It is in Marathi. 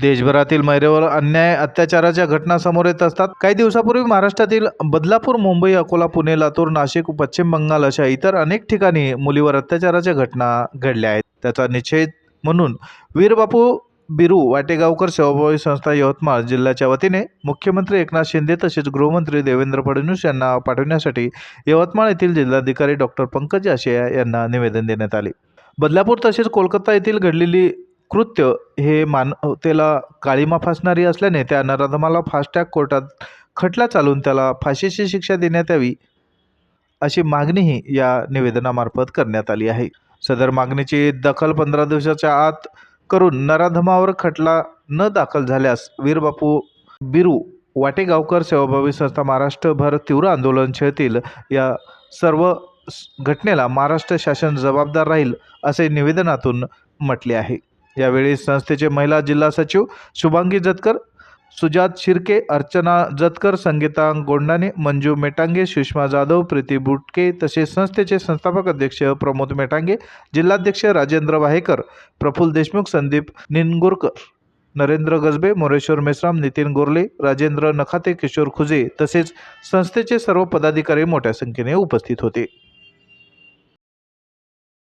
देशभरातील महिलेवर अन्याय अत्याचाराच्या घटना समोर येत असतात. काही दिवसापूर्वी महाराष्ट्रातील बदलापूर मुंबई अकोला पुणे लातूर नाशिक पश्चिम बंगाल अशा इतर अनेक ठिकाणी मुलीवर अत्याचाराच्या घटना घडल्या आहेत. त्याचा निषेध म्हणून वीरबापू बिरू वाटेगावकर सेवाभावी संस्था यवतमाळ जिल्ह्याच्या वतीने मुख्यमंत्री एकनाथ शिंदे तसेच गृहमंत्री देवेंद्र फडणवीस यांना पाठवण्यासाठी यवतमाळ येथील जिल्हाधिकारी डॉक्टर पंकज आशिया यांना निवेदन देण्यात आले. बदलापूर तसेच कोलकाता येथील घडलेली कृत्य हे मानवतेला काळीमा फासणारी असल्याने त्या नराधमाला फास्टॅग कोर्टात खटला चालून त्याला फाशीची शिक्षा देण्यात यावी अशी मागणीही या निवेदनामार्फत करण्यात आली आहे. सदर मागणीची दखल पंधरा दिवसाच्या आत करून नराधमावर खटला न दाखल झाल्यास वीरबापू बिरू वाटेगावकर सेवाभावी संस्था महाराष्ट्रभर तीव्र आंदोलन छेळतील या सर्व घटनेला महाराष्ट्र शासन जबाबदार राहील असे निवेदनातून म्हटले आहे. यावेळी संस्थेचे महिला जिल्हा सचिव शुभांगी जतकर सुजात शिर्के अर्चना जतकर संगीता गोंडाने मंजू मेटांगे सुषमा जाधव प्रीती बुटके तसेच संस्थेचे संस्थापक अध्यक्ष प्रमोद मेटांगे जिल्हाध्यक्ष राजेंद्र वाहेकर प्रफुल्ल देशमुख संदीप निनगुरकर नरेंद्र गजबे मोरेश्वर मेश्राम नितीन गोरले राजेंद्र नखाते किशोर खुजे तसेच संस्थेचे सर्व पदाधिकारी मोठ्या संख्येने उपस्थित होते.